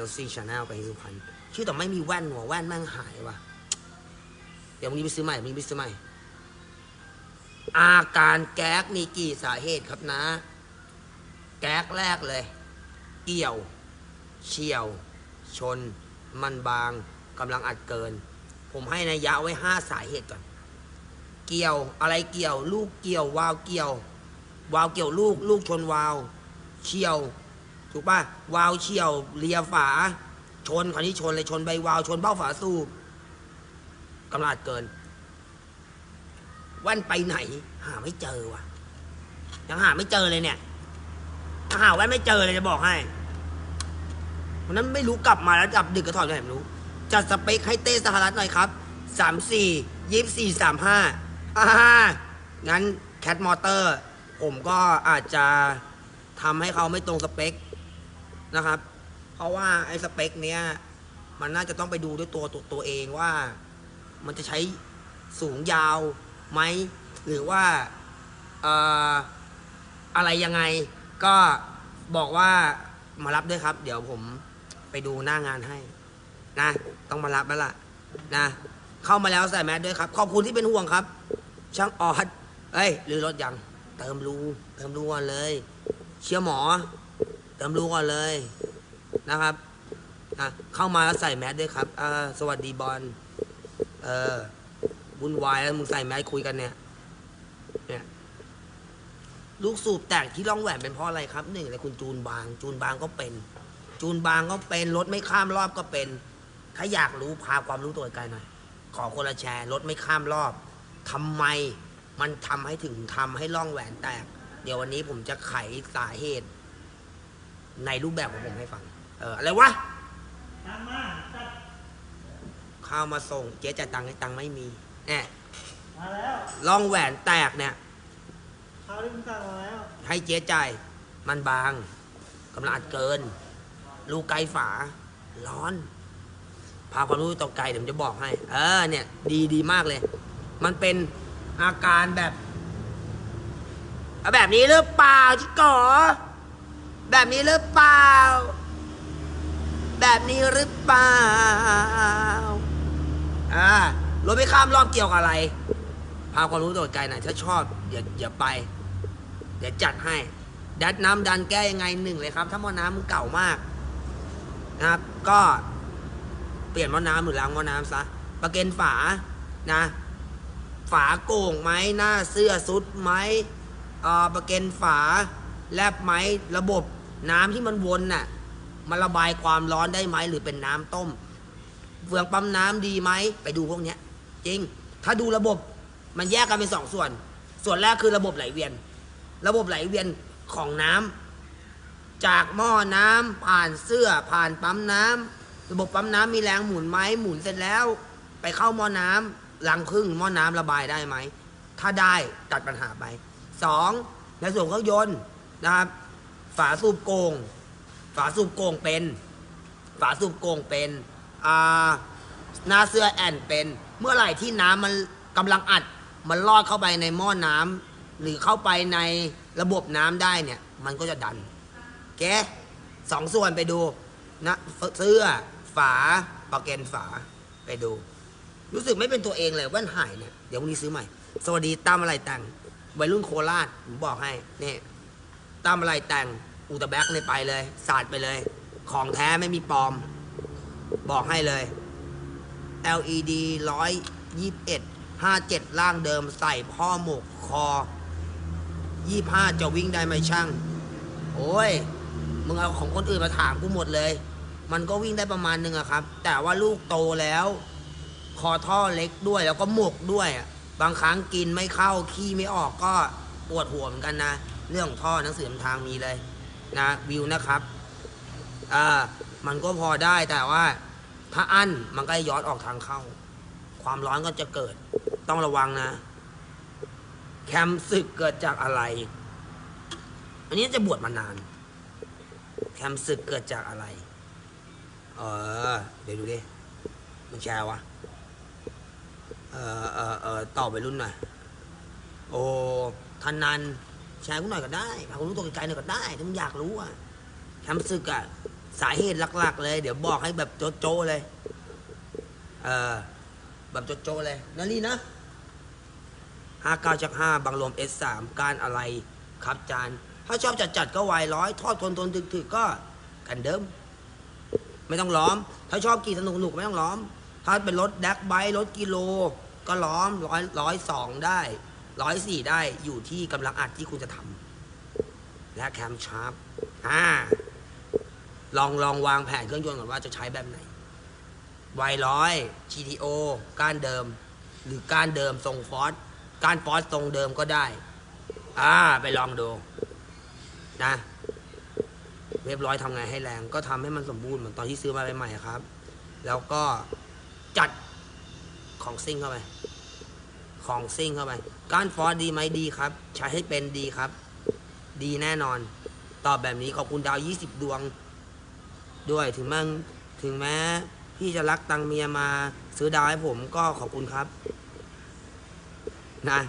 รถซิ่ชาแนลไปสุพรรณชื่อแต่ไม่มีแว่นหัวแว่นแม่งหายว่ะ เดี๋ยววันนี้ไปซื้อใหม่วันนี้ไปซื้อใหม่ อาการแก๊กมีกี่สาเหตุครับนะ แก๊กแรกเลย เกี่ยว เฉียว ชน มันบางกำลังอัดเกิน ผมให้นัยยะไว้ห้าสาเหตุก่อน เกี่ยวอะไรเกี่ยว ลูกเกี่ยว วาวเกี่ยว วาวเกี่ยวลูก ลูกชนวาว เฉียว ถูกป่ะวาวเฉียวเลียฝา ชนคราวนี้ชนเลยชนใบวาวชนเบ้าฝาสูบกำลังอัดเกินว่นไปไหน หาไม่เจอว่ะยังหาไม่เจอเลยเนี่ยหาแว่นไม่เจอเลยจะบอกให้วันนั้นไม่รู้กลับมาแล้วกลับดึกก็ถอดไปไหนไม่รู้ จัดสเปคให้เต้สหรัฐหน่อยครับสามสี่ยี่สี่สามห้าอ่างั้นแคทมอเตอร์ ผมก็อาจจะทำให้เขาไม่ตรงสเปค นะครับ เพราะว่าไอ้สเปคเนี้ยมันน่าจะต้องไปดูด้วยตัวตัวตัวเองว่า มันจะใช้สูงยาวไหมหรือว่าเอ่ออะไรยังไง ก็บอกว่ามารับด้วยครับ เดี๋ยวผมไปดูหน้างานให้นะ ต้องมารับแล้วล่ะนะ เข้ามาแล้วใส่แมสด้วยครับ ขอบคุณที่เป็นห่วงครับ ช่างออดเอ้ยหรือรถยัง เติมรูเติมรูก่อนเลย เชื่อหมอ เติมรูก่อนเลยนะครับนะเข้ามาแล้วใส่แมสด้วยครับสวัสดีบอลเออวุ่นวายแล้วมึงใส่แมสคุยกันเนี่ยเนี่ยลูกสูบแตกที่ร่องแหวนเป็นเพราะอะไรครับหนึ่งเลยคุณจูนบาง จูนบางก็เป็น จูนบางก็เป็นรถไม่ข้ามรอบก็เป็น ถ้าอยากรู้พาความรู้ตัวไกลหน่อยขอคนละแชร์รถไม่ข้ามรอบทำไมมันทำให้ถึงทำให้ร่องแหวนแตก เดี๋ยววันนี้ผมจะไขสาเหตุ ในรูปแบบของผมให้ฟัง เอออะไรวะตามมาจัดข้าวมาส่งเจ๊จ่ายตังค์ให้ตังค์ไม่มีแน่มาแล้วร่องแหวนแตกเนี่ยข้าวที่มึงสั่งมาแล้วให้เจ๊จ่ายมันบางกำลังอัดเกิน ลูกไกลฝา ร้อนพาความรู้ต่อไกลเดี๋ยวผมจะบอกให้ เออเนี่ย ดีดีมากเลย มันเป็นอาการแบบเอาแบบนี้หรือเปล่าจิก๋อ แบบนี้หรือเปล่า แบบนี้หรือเปล่า อ่ารถไม่ข้ามรอบเกี่ยวกับอะไร พาความรู้ตัวไกลหน่อยถ้าชอบอย่าอย่าไป เดี๋ยวจัดให้ ดัดน้ำดันแก้ยังไงหนึ่งเลยครับ ถ้าหม้อน้ำมันเก่ามากนะครับ ก็เปลี่ยนหม้อน้ำหรือล้างหม้อน้ำซะ ประเก็นฝา นะ ฝาโก่งไหมหน้าเสื้อซุดไหมอ่อประเก็นฝา แลบไหมระบบน้ำที่มันวนน่ะมันระบายความร้อนได้ไหมหรือเป็นน้ำต้มเฟืองปั๊มน้ำดีไหมไปดูพวกเนี้ย จริง ถ้าดูระบบมันแยกกันเป็นสองส่วน ส่วนแรกคือระบบไหลเวียน ระบบไหลเวียนของน้ำจากหม้อน้ำผ่านเสื้อผ่านปั๊มน้ำระบบปั๊มน้ำมีแรงหมุนไหมหมุนเสร็จแล้ว ไปเข้าหม้อน้ำรังพึ่งหม้อน้ำระบายได้ไหมถ้าได้ตัดปัญหาไปสองในส่วนเครื่องยนต์ นะครับ ฝาสูบโกง ฝาสูบโกงเป็น ฝาสูบโกงเป็นอ่าหน้าเสื้อแอนเป็น เมื่อไหร่ที่น้ำมันกำลังอัด มันลอดเข้าไปในหม้อน้ำหรือเข้าไปในระบบน้ำได้เนี่ย มันก็จะดันแกสองส่วนไปดูนะเสื้อฝาปากเกนฝาไปดู รู้สึกไม่เป็นตัวเองเลยว่านหายเนี่ย เดี๋ยววันนี้ซื้อใหม่ สวัสดีตามอะไรแต่งวัยรุ่นโคราชผมบอกให้เนี่ย ตามอะไรแต่งอูตะแบ็กเลยไปเลยสาดไปเลย ของแท้ไม่มีปลอม บอกให้เลย LED ร้อยยี่สิบเอ็ดห้าเจ็ดล่างเดิมใส่พ่อหมกคอยี่ห้าจะวิ่งได้ไหมช่าง โอ้ย มึงเอาของคนอื่นมาถามกูหมดเลย มันก็วิ่งได้ประมาณนึงอะครับ แต่ว่าลูกโตแล้ว คอท่อเล็กด้วยแล้วก็หมกด้วย บางครั้งกินไม่เข้า ขี้ไม่ออกก็ปวดหัวเหมือนกันนะ เรื่องท่อหนังสือนำทางมีเลยนะวิวนะครับอ่ามันก็พอได้แต่ว่าถ้าอั้นมันก็ย้อนออกทางเข้า ความร้อนก็จะเกิด ต้องระวังนะ แคมศึกเกิดจากอะไร อันนี้จะบวชมานาน แคมศึกเกิดจากอะไร เออ เดี๋ยวดูดิมันแชร์วะเออเออเออตอบไปรุ่นหน่อยโอ้ทันนัน แชร์กูหน่อยก็ได้พาคุณรู้ตัวไกลๆหน่อยก็ได้ถ้ามึงอยากรู้อะแคมศึกอะสาเหตุหลัก ๆ เลย เดี๋ยวบอกให้แบบโจ๊ะเลย เออแบบโจ๊ะเลยนั่นนี่นะห้าเก้าจากห้าบางลม S สสามการอะไรครับจานถ้าชอบจัดๆก็วายร้อยทอดทนทนถึกๆก็กันเดิม ไม่ต้องล้อม ถ้าชอบกี่สนุกสนุกๆไม่ต้องล้อม ถ้าเป็นรถแดกไบรถกิโล ก็ล้อมร้อยร้อยสองได้ ร้อยสี่ได้อยู่ที่กำลังอัดที่คุณจะทำและแคมชาร์ปอ่าลองลองวางแผนเครื่องยนต์ก่อนว่าจะใช้แบบไหนไวร้อย GTO ก้านเดิม หรือก้านเดิมทรงฟอสก้านฟอสทรงเดิมก็ได้ อ่า ไปลองดู นะ เรียบร้อยทำไงให้แรง ก็ทำให้มันสมบูรณ์เหมือนตอนที่ซื้อมาใหม่ๆครับ แล้วก็จัดของซิ่งเข้าไป ของซิ่งเข้าไป ก้านฟอสดีไหมดีครับ ใช้ให้เป็นดีครับ ดีแน่นอน ตอบแบบนี้ขอบคุณดาว20ดวง ด้วยถึงแม้ถึงแม้ พี่จะรักตังเมียมาซื้อดาวให้ผมก็ขอบคุณครับ นะ